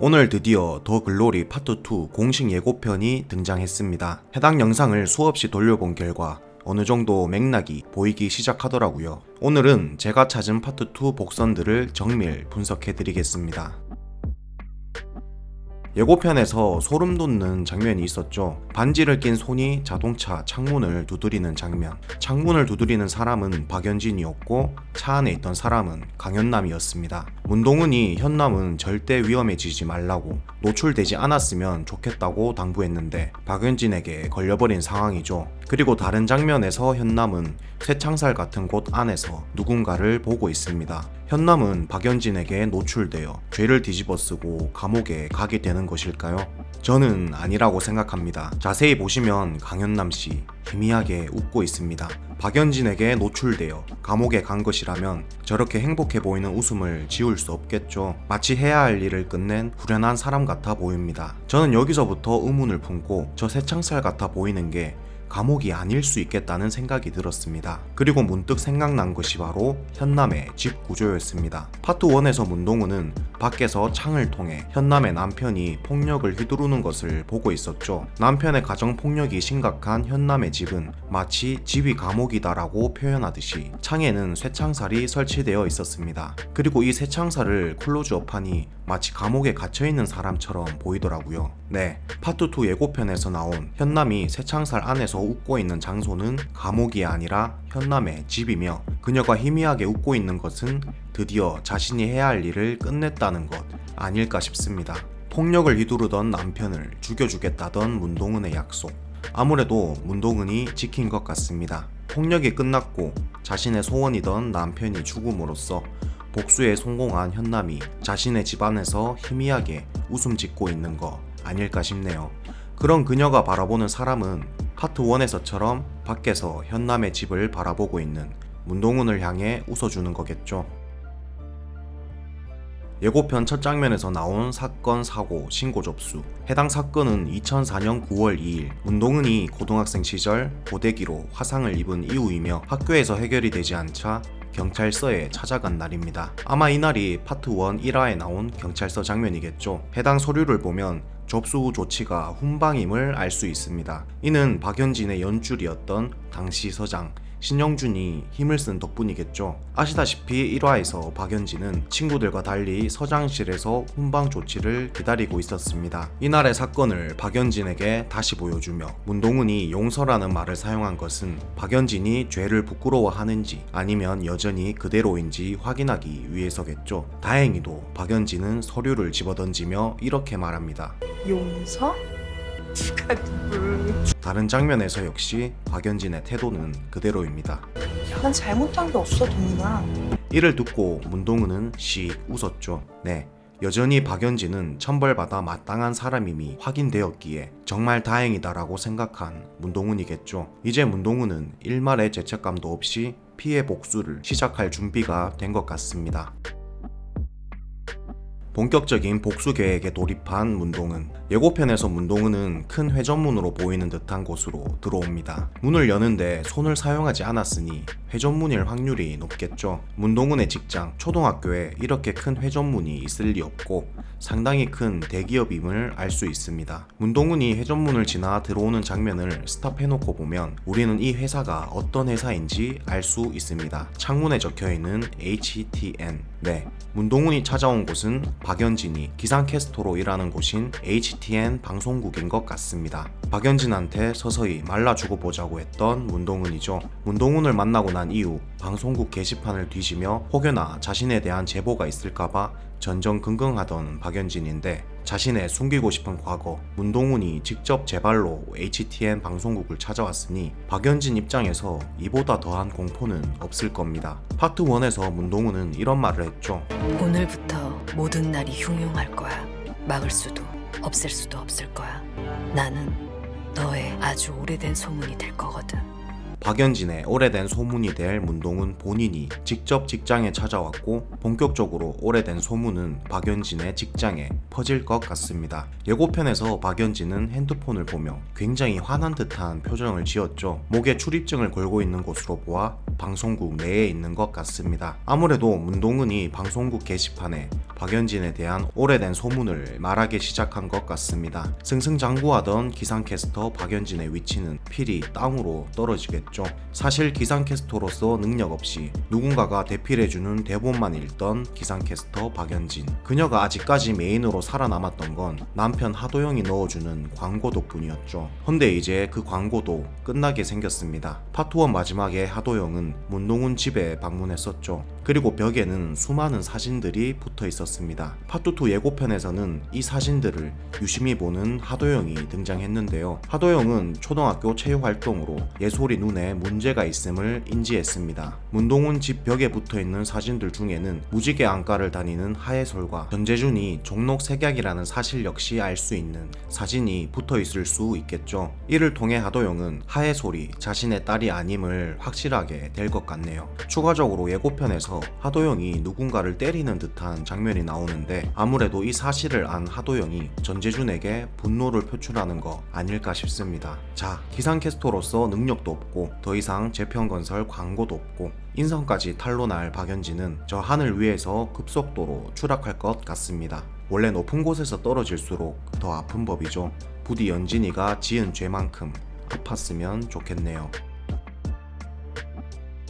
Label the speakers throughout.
Speaker 1: 오늘 드디어 더 글로리 파트 2 공식 예고편이 등장했습니다. 해당 영상을 수없이 돌려본 결과 어느 정도 맥락이 보이기 시작하더라고요. 오늘은 제가 찾은 파트 2 복선들을 정밀 분석해 드리겠습니다. 예고편에서 소름 돋는 장면이 있었죠. 반지를 낀 손이 자동차 창문을 두드리는 장면. 창문을 두드리는 사람은 박연진이었고 차 안에 있던 사람은 강현남이었습니다. 문동은이 현남은 절대 위험해지지 말라고 노출되지 않았으면 좋겠다고 당부했는데 박연진에게 걸려버린 상황이죠. 그리고 다른 장면에서 현남은 쇠창살 같은 곳 안에서 누군가를 보고 있습니다. 현남은 박연진에게 노출되어 죄를 뒤집어쓰고 감옥에 가게 되는 것일까요? 저는 아니라고 생각합니다. 자세히 보시면 강현남 씨 희미하게 웃고 있습니다. 박연진에게 노출되어 감옥에 간 것이라면 저렇게 행복해 보이는 웃음을 지울 수 없겠죠. 마치 해야 할 일을 끝낸 후련한 사람 같아 보입니다. 저는 여기서부터 의문을 품고 저 새창살 같아 보이는 게 감옥이 아닐 수 있겠다는 생각이 들었습니다. 그리고 문득 생각난 것이 바로 현남의 집 구조였습니다. 파트 1에서 문동우는 밖에서 창을 통해 현남의 남편이 폭력을 휘두르는 것을 보고 있었죠. 남편의 가정 폭력이 심각한 현남의 집은 마치 집이 감옥이다라고 표현하듯이 창에는 쇠창살이 설치되어 있었습니다. 그리고 이 쇠창살을 클로즈업하니 마치 감옥에 갇혀 있는 사람처럼 보이더라고요. 네, 파트 2 예고편에서 나온 현남이 쇠창살 안에서 웃고 있는 장소는 감옥이 아니라 현남의 집이며 그녀가 희미하게 웃고 있는 것은 드디어 자신이 해야 할 일을 끝냈다는 것 아닐까 싶습니다. 폭력을 휘두르던 남편을 죽여주겠다던 문동은의 약속. 아무래도 문동은이 지킨 것 같습니다. 폭력이 끝났고 자신의 소원이던 남편이 죽음으로써 복수에 성공한 현남이 자신의 집안에서 희미하게 웃음 짓고 있는 거 아닐까 싶네요. 그런 그녀가 바라보는 사람은 파트 1에서처럼 밖에서 현남의 집을 바라보고 있는 문동은을 향해 웃어주는 거겠죠. 예고편 첫 장면에서 나온 사건, 사고, 신고 접수. 해당 사건은 2004년 9월 2일 문동은이 고등학생 시절 고데기로 화상을 입은 이후이며 학교에서 해결이 되지 않자 경찰서에 찾아간 날입니다. 아마 이날이 파트 1 1화에 나온 경찰서 장면이겠죠. 해당 서류를 보면 접수 후 조치가 훈방임을 알 수 있습니다. 이는 박연진의 연줄이었던 당시 서장 신영준이 힘을 쓴 덕분이겠죠. 아시다시피 1화에서 박연진은 친구들과 달리 서장실에서 훈방 조치를 기다리고 있었습니다. 이날의 사건을 박연진에게 다시 보여주며 문동은이 용서라는 말을 사용한 것은 박연진이 죄를 부끄러워하는지 아니면 여전히 그대로인지 확인하기 위해서겠죠. 다행히도 박연진은 서류를 집어던지며 이렇게 말합니다.
Speaker 2: 용서?
Speaker 1: 다른 장면에서 역시 박연진의 태도는 그대로입니다.
Speaker 2: 난 잘못한 게 없어 동훈아
Speaker 1: 이를 듣고 문동은은 씩 웃었죠. 네. 여전히 박연진은 천벌받아 마땅한 사람임이 확인되었기에 정말 다행이다라고 생각한 문동은이겠죠. 이제 문동은은 일말의 죄책감도 없이 피해 복수를 시작할 준비가 된 것 같습니다. 본격적인 복수 계획에 돌입한 문동은 예고편에서 문동은은 큰 회전문으로 보이는 듯한 곳으로 들어옵니다. 문을 여는데 손을 사용하지 않았으니 회전문일 확률이 높겠죠. 문동은의 직장 초등학교에 이렇게 큰 회전문이 있을 리 없고 상당히 큰 대기업임을 알 수 있습니다. 문동은이 회전문을 지나 들어오는 장면을 스탑해놓고 보면 우리는 이 회사가 어떤 회사인지 알 수 있습니다. 창문에 적혀 있는 HTN. 네, 문동은이 찾아온 곳은 박연진이 기상캐스터로 일하는 곳인 HTN 방송국인 것 같습니다. 박연진한테 서서히 말라주고 보자고 했던 문동은이죠. 문동은을 만나고 난 이후 방송국 게시판을 뒤지며 혹여나 자신에 대한 제보가 있을까봐 전전긍긍하던 박연진인데 자신의 숨기고 싶은 과거 문동훈이 직접 제발로 HTN 방송국을 찾아왔으니 박연진 입장에서 이보다 더한 공포는 없을 겁니다. 파트 1에서 문동훈은 이런 말을 했죠.
Speaker 3: 오늘부터 모든 날이 흉흉할 거야. 막을 수도 없앨 수도 없을 거야. 나는 너의 아주 오래된 소문이 될 거거든.
Speaker 1: 박연진의 오래된 소문이 될 문동은 본인이 직접 직장에 찾아왔고 본격적으로 오래된 소문은 박연진의 직장에 퍼질 것 같습니다. 예고편에서 박연진은 핸드폰을 보며 굉장히 화난 듯한 표정을 지었죠. 목에 출입증을 걸고 있는 것으로 보아 방송국 내에 있는 것 같습니다. 아무래도 문동은이 방송국 게시판에 박연진에 대한 오래된 소문을 말하기 시작한 것 같습니다. 승승장구하던 기상캐스터 박연진의 위치는 필히 땅으로 떨어지겠죠. 사실 기상캐스터로서 능력 없이 누군가가 대필해주는 대본만 읽던 기상캐스터 박연진. 그녀가 아직까지 메인으로 살아남았던 건 남편 하도영이 넣어주는 광고 덕분이었죠. 헌데 이제 그 광고도 끝나게 생겼습니다. 파트 1 마지막에 하도영은 문동훈 집에 방문했었죠. 그리고 벽에는 수많은 사진들이 붙어 있었습니다. 파트 2 예고편에서는 이 사진들을 유심히 보는 하도영이 등장했는데요. 하도영은 초등학교 체육 활동으로 예솔이 눈에 문제가 있음을 인지했습니다. 문동훈 집 벽에 붙어 있는 사진들 중에는 무지개 안과를 다니는 하예솔과 전재준이 종록 색약이라는 사실 역시 알 수 있는 사진이 붙어 있을 수 있겠죠. 이를 통해 하도영은 하예솔이 자신의 딸이 아님을 확실하게 될 것 같네요. 추가적으로 예고편에서 하도영이 누군가를 때리는 듯한 장면이 나오는데 아무래도 이 사실을 안 하도영이 전재준에게 분노를 표출하는 거 아닐까 싶습니다. 자, 기상캐스터로서 능력도 없고 더 이상 재평건설 광고도 없고 인성까지 탄로날 박연진은 저 하늘 위에서 급속도로 추락할 것 같습니다. 원래 높은 곳에서 떨어질수록 더 아픈 법이죠. 부디 연진이가 지은 죄만큼 아팠으면 좋겠네요.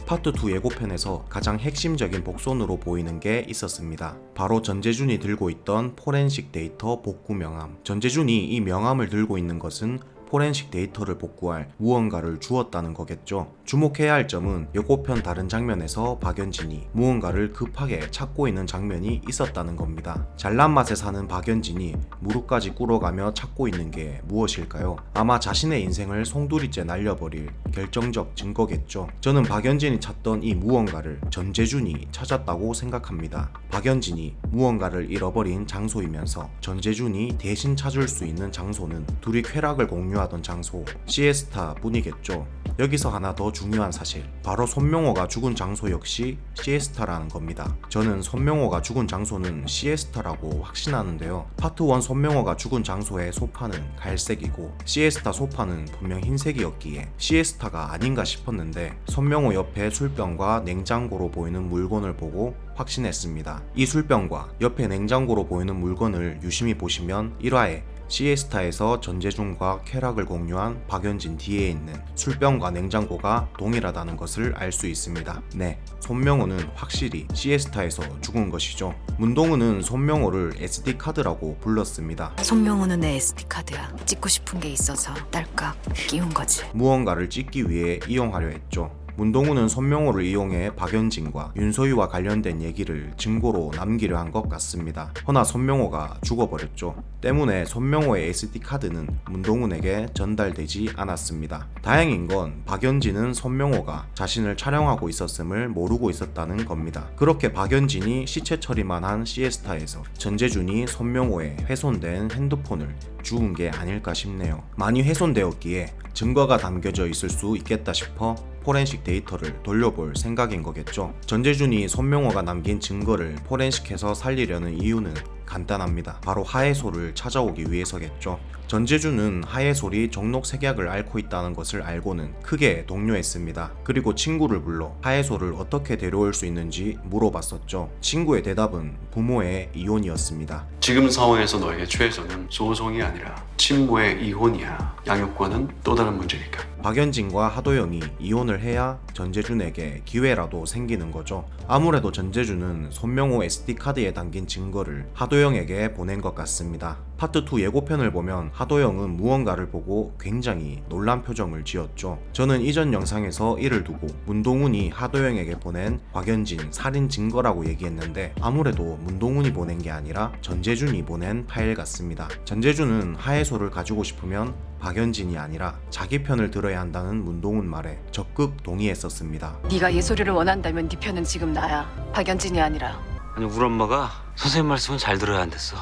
Speaker 1: 파트 2 예고편에서 가장 핵심적인 복선으로 보이는 게 있었습니다. 바로 전재준이 들고 있던 포렌식 데이터 복구 명함. 전재준이 이 명함을 들고 있는 것은 포렌식 데이터를 복구할 무언가를 주었다는 거겠죠. 주목해야 할 점은 예고편 다른 장면에서 박연진이 무언가를 급하게 찾고 있는 장면이 있었다는 겁니다. 잘난 맛에 사는 박연진이 무릎까지 꿇어가며 찾고 있는 게 무엇일까요? 아마 자신의 인생을 송두리째 날려버릴 결정적 증거겠죠. 저는 박연진이 찾던 이 무언가를 전재준이 찾았다고 생각합니다. 박연진이 무언가를 잃어버린 장소이면서 전재준이 대신 찾을 수 있는 장소는 둘이 쾌락을 공유하던 장소 시에스타 뿐이겠죠. 여기서 하나 더 중요한 사실 바로 손명호가 죽은 장소 역시 시에스타라는 겁니다. 저는 손명호가 죽은 장소는 시에스타라고 확신하는데요. 파트 1 손명호가 죽은 장소의 소파는 갈색이고 시에스타 소파는 분명 흰색이었기에 시에스타가 아닌가 싶었는데 손명호 옆에 술병과 냉장고로 보이는 물건을 보고 확신했습니다. 이 술병과 옆에 냉장고로 보이는 물건을 유심히 보시면 1화에 시에스타에서 전재준과 쾌락을 공유한 박연진 뒤에 있는 술병과 냉장고가 동일하다는 것을 알 수 있습니다. 네, 손명호는 확실히 시에스타에서 죽은 것이죠. 문동우는 손명호를 SD카드라고 불렀습니다.
Speaker 3: 손명호는 내 SD카드야. 찍고 싶은 게 있어서 딸깍 끼운 거지.
Speaker 1: 무언가를 찍기 위해 이용하려 했죠. 문동우는 손명호를 이용해 박연진과 윤소희와 관련된 얘기를 증거로 남기려 한 것 같습니다. 허나 손명호가 죽어버렸죠. 때문에 손명호의 SD카드는 문동훈에게 전달되지 않았습니다. 다행인 건 박연진은 손명호가 자신을 촬영하고 있었음을 모르고 있었다는 겁니다. 그렇게 박연진이 시체 처리만 한 시에스타에서 전재준이 손명호의 훼손된 핸드폰을 주운 게 아닐까 싶네요. 많이 훼손되었기에 증거가 담겨져 있을 수 있겠다 싶어 포렌식 데이터를 돌려볼 생각인 거겠죠. 전재준이 손명호가 남긴 증거를 포렌식해서 살리려는 이유는 간단합니다. 바로 하해소를 찾아오기 위해서겠죠. 전재준은 하해솔이 종록 색약을 앓고 있다는 것을 알고는 크게 동요했습니다. 그리고 친구를 불러 하해솔을 어떻게 데려올 수 있는지 물어봤었죠. 친구의 대답은 부모의 이혼이었습니다.
Speaker 4: 지금 상황에서 너에게 최선은 소송이 아니라 친모의 이혼이야. 양육권은 또 다른 문제니까.
Speaker 1: 박연진과 하도영이 이혼을 해야 전재준에게 기회라도 생기는 거죠. 아무래도 전재준은 손명호 SD카드에 담긴 증거를 하도영 에게 보낸 것 같습니다. 파트 2 예고편을 보면 하도영은 무언가를 보고 굉장히 놀란 표정을 지었죠. 저는 이전 영상에서 이를 두고 문동훈이 하도영에게 보낸 박연진 살인 증거라고 얘기했는데 아무래도 문동훈이 보낸 게 아니라 전재준이 보낸 파일 같습니다. 전재준은 하해소를 가지고 싶으면 박연진이 아니라 자기 편을 들어야 한다는 문동훈 말에 적극 동의했었습니다.
Speaker 5: 네가 예솔이를 원한다면 네 편은 지금 나야. 박연진이 아니라.
Speaker 6: 아니 우리 엄마가 선생님 말씀은 잘 들어야 안 됐어.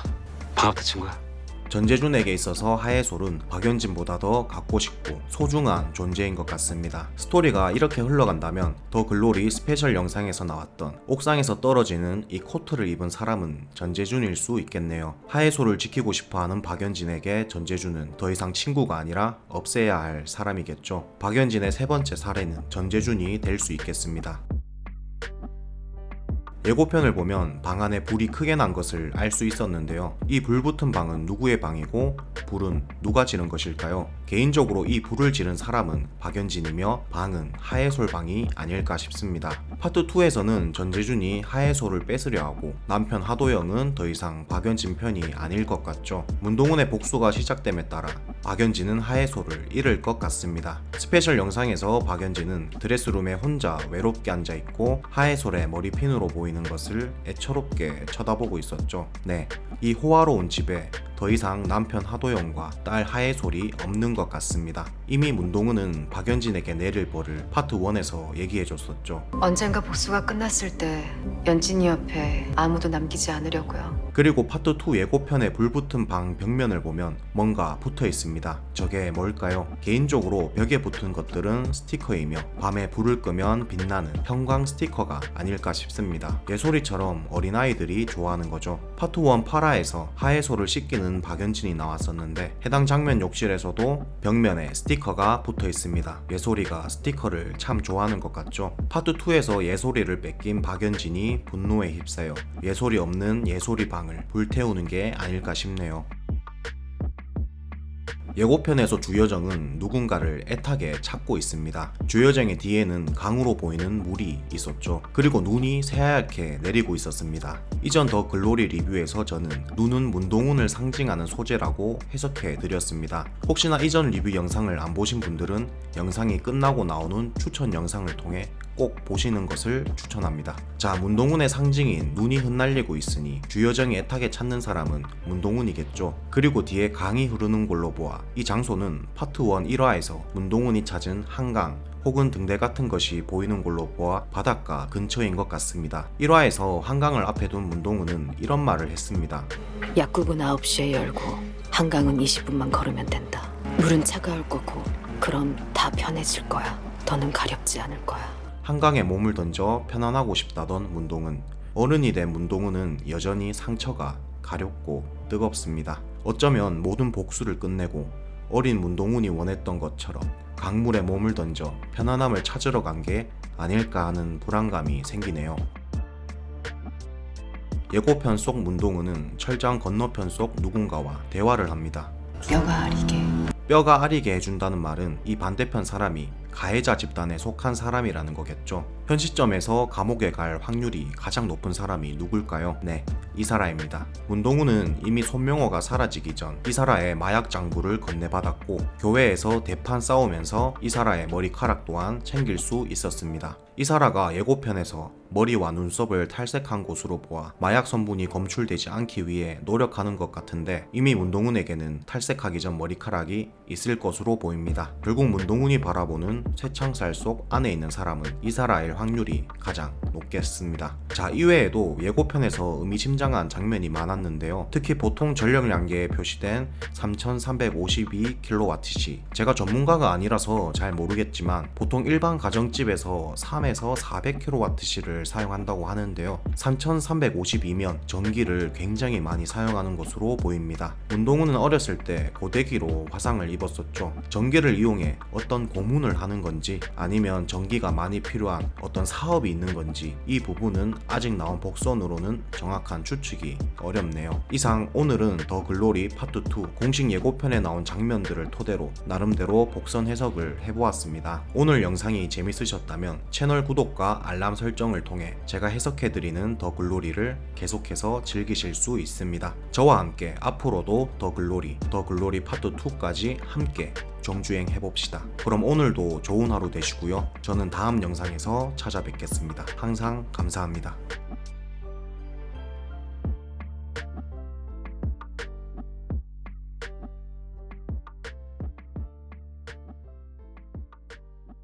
Speaker 6: 반갑다 친구야.
Speaker 1: 전재준에게 있어서 하해솔은 박연진보다 더 갖고 싶고 소중한 존재인 것 같습니다. 스토리가 이렇게 흘러간다면 더 글로리 스페셜 영상에서 나왔던 옥상에서 떨어지는 이 코트를 입은 사람은 전재준일 수 있겠네요. 하해솔을 지키고 싶어하는 박연진에게 전재준은 더 이상 친구가 아니라 없애야 할 사람이겠죠. 박연진의 세 번째 사례는 전재준이 될 수 있겠습니다. 예고편을 보면 방 안에 불이 크게 난 것을 알 수 있었는데요. 이 불 붙은 방은 누구의 방이고 불은 누가 지른 것일까요? 개인적으로 이 불을 지른 사람은 박연진이며 방은 하해솔 방이 아닐까 싶습니다. 파트 2에서는 전재준이 하해솔을 뺏으려 하고 남편 하도영은 더 이상 박연진 편이 아닐 것 같죠. 문동훈의 복수가 시작됨에 따라 박연진은 하해솔을 잃을 것 같습니다. 스페셜 영상에서 박연진은 드레스룸에 혼자 외롭게 앉아 있고 하해솔의 머리핀으로 보이는 것을 애처롭게 쳐다보고 있었죠. 네, 이 호화로운 집에 더 이상 남편 하도영과 딸 하해솔이 없는 것 같습니다. 이미 문동은은 박연진에게 내릴 벌을 파트 1에서 얘기해줬었죠.
Speaker 5: 언젠가 복수가 끝났을 때 연진이 옆에 아무도 남기지 않으려고요.
Speaker 1: 그리고 파트 2 예고편에 불붙은 방 벽면을 보면 뭔가 붙어 있습니다. 저게 뭘까요? 개인적으로 벽에 붙은 것들은 스티커이며 밤에 불을 끄면 빛나는 형광 스티커가 아닐까 싶습니다. 예솔이처럼 어린아이들이 좋아하는 거죠. 파트 1 파라에서 하해솔을 씻기는 박연진이 나왔었는데 해당 장면 욕실에서도 벽면에 스티커가 붙어 있습니다. 예솔이가 스티커를 참 좋아하는 것 같죠. 파트 2에서 예솔이를 뺏긴 박연진이 분노에 휩싸여 예솔이 없는 예솔이 방을 불태우는 게 아닐까 싶네요. 예고편에서 주여정은 누군가를 애타게 찾고 있습니다. 주여정의 뒤에는 강으로 보이는 물이 있었죠. 그리고 눈이 새하얗게 내리고 있었습니다. 이전 더 글로리 리뷰에서 저는 눈은 문동훈을 상징하는 소재라고 해석해 드렸습니다. 혹시나 이전 리뷰 영상을 안 보신 분들은 영상이 끝나고 나오는 추천 영상을 통해 꼭 보시는 것을 추천합니다. 자, 문동훈의 상징인 눈이 흩날리고 있으니 주여정이 애타게 찾는 사람은 문동훈이겠죠. 그리고 뒤에 강이 흐르는 걸로 보아 이 장소는 파트 1 1화에서 문동훈이 찾은 한강 혹은 등대 같은 것이 보이는 걸로 보아 바닷가 근처인 것 같습니다. 1화에서 한강을 앞에 둔 문동훈은 이런 말을 했습니다.
Speaker 3: 약국은 9시에 열고 한강은 20분만 걸으면 된다. 물은 차가울 거고 그럼 다 편해질 거야. 더는 가렵지 않을 거야.
Speaker 1: 한강에 몸을 던져 편안하고 싶다던 문동은 어른이 된 문동은은 여전히 상처가 가렵고 뜨겁습니다. 어쩌면 모든 복수를 끝내고 어린 문동훈이 원했던 것처럼 강물에 몸을 던져 편안함을 찾으러 간 게 아닐까 하는 불안감이 생기네요. 예고편 속 문동은은 철장 건너편 속 누군가와 대화를 합니다.
Speaker 5: 뼈가 아리게.
Speaker 1: 뼈가 아리게 해준다는 말은 이 반대편 사람이 가해자 집단에 속한 사람이라는 거겠죠. 현 시점에서 감옥에 갈 확률이 가장 높은 사람이 누굴까요? 네, 이사라입니다. 문동훈은 이미 손명호가 사라지기 전 이사라의 마약 장부를 건네받았고 교회에서 대판 싸우면서 이사라의 머리카락 또한 챙길 수 있었습니다. 이사라가 예고편에서 머리와 눈썹을 탈색한 곳으로 보아 마약 성분이 검출되지 않기 위해 노력하는 것 같은데 이미 문동훈에게는 탈색하기 전 머리카락이 있을 것으로 보입니다. 결국 문동훈이 바라보는 쇠창살 속 안에 있는 사람은 이사라일 확률이 가장 높겠습니다. 자, 이외에도 예고편에서 의미심장한 장면이 많았는데요. 특히 보통 전력량계에 표시된 3352kWh 제가 전문가가 아니라서 잘 모르겠지만 보통 일반 가정집에서 3에서 400kWh를 사용한다고 하는데요. 3352면 전기를 굉장히 많이 사용하는 것으로 보입니다. 문동훈은 어렸을 때 고데기로 화상을 입었었죠. 전기를 이용해 어떤 고문을 하는 건지 아니면 전기가 많이 필요한 어떤 사업이 있는 건지 이 부분은 아직 나온 복선으로는 정확한 추측이 어렵네요. 이상 오늘은 더 글로리 파트 2 공식 예고편에 나온 장면들을 토대로 나름대로 복선 해석을 해보았습니다. 오늘 영상이 재밌으셨다면 채널 구독과 알람 설정을 통해 제가 해석해드리는 더 글로리를 계속해서 즐기실 수 있습니다. 저와 함께 앞으로도 더 글로리, 더 글로리 파트 2까지 함께 정주행 해봅시다. 그럼 오늘도 좋은 하루 되시고요. 저는 다음 영상에서 찾아뵙겠습니다. 항상 감사합니다.